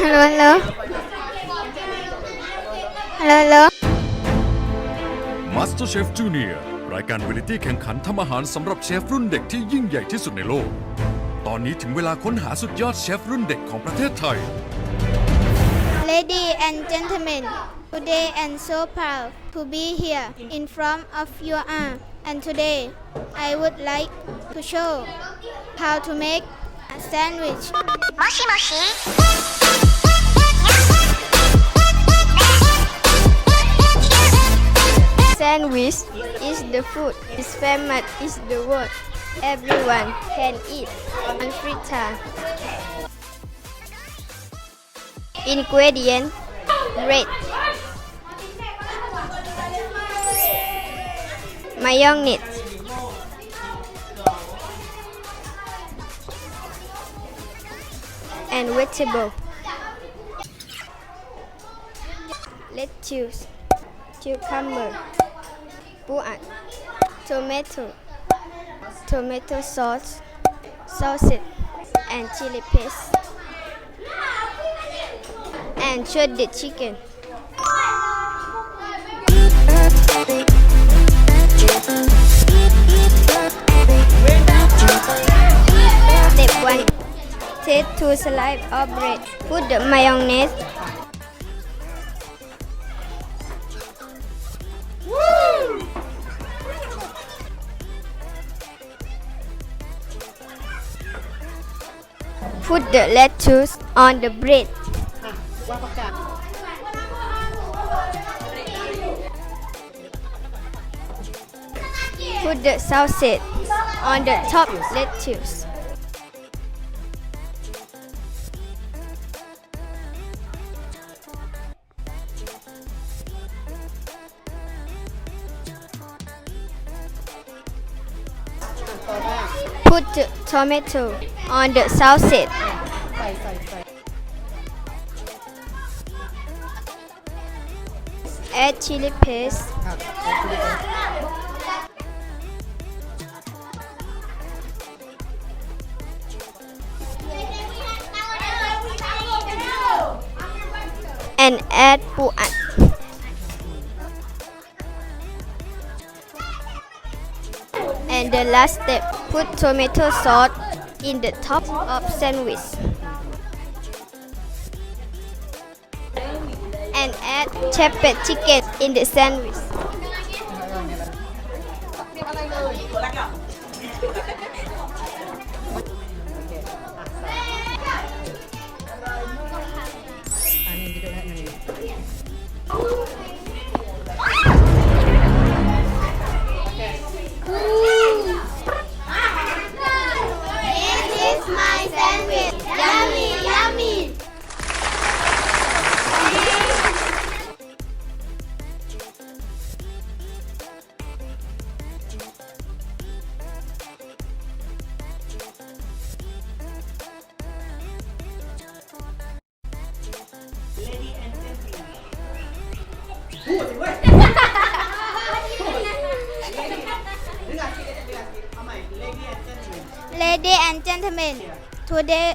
ฮัลโหลฮัลโหลฮัลโหลฮัลโหล MasterChef Junior รายการเวลิตี้แข่งขันทำอาหารสำหรับเชฟรุ่นเด็กที่ยิ่งใหญ่ที่สุดในโลก ตอนนี้ถึงเวลาค้นหาสุดยอดเชฟรุ่นเด็กของประเทศไทย Ladies and gentlemen, today I'm so proud to be here in front of your arm. And today, I would like to show how to make a sandwich. もしもし Is the food. Its famous is the word. Everyone can eat on free. Ingredient bread, mayonnaise, and vegetable. Lettuce, cucumber, buan, tomato, tomato sauce, sausage, and chili paste. And shredded chicken. Step 1. Take 2 slices of bread. Put the mayonnaise Put the lettuce on the bread. Put the sausage on the top lettuce. Put the tomato on the south side. Add chili paste. And add puan. And the last step, put tomato sauce in the top of sandwich. And add chopped chicken in the sandwich. พูดี้ยอาชีนึกเอม่เลขเนี่ยเส้น Lady and gentlemen today